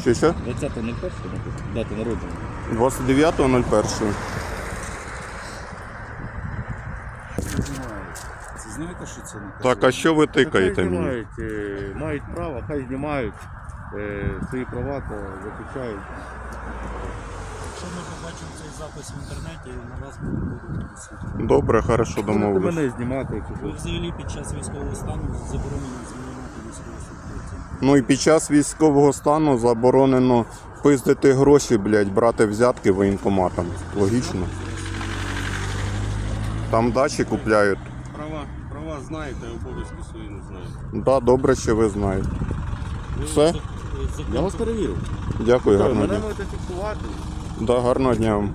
Що що? 20.01, дата народження. 29.01. Це знаєте, що це не Так, а що ви тикаєте мені? знімають, е, мають право, хай знімають е, свої права та захищають. Якщо ми побачимо цей запис в інтернеті, на вас буде суд. Добре, хорошо Можете домовились. мене знімати, якщо Ви взагалі під час військового стану заборонено знімати. Ну і під час військового стану заборонено пиздити гроші, блядь, брати взятки воєнкоматам. Логічно. Там дачі купляють. Права, права знаєте, а обов'язки свої не знаєте. Да, добре, що ви знаєте. Все? Закон Я вас перевірив. Дякую, Мене гарного дня. можете фіксувати. Да, гарного дня вам.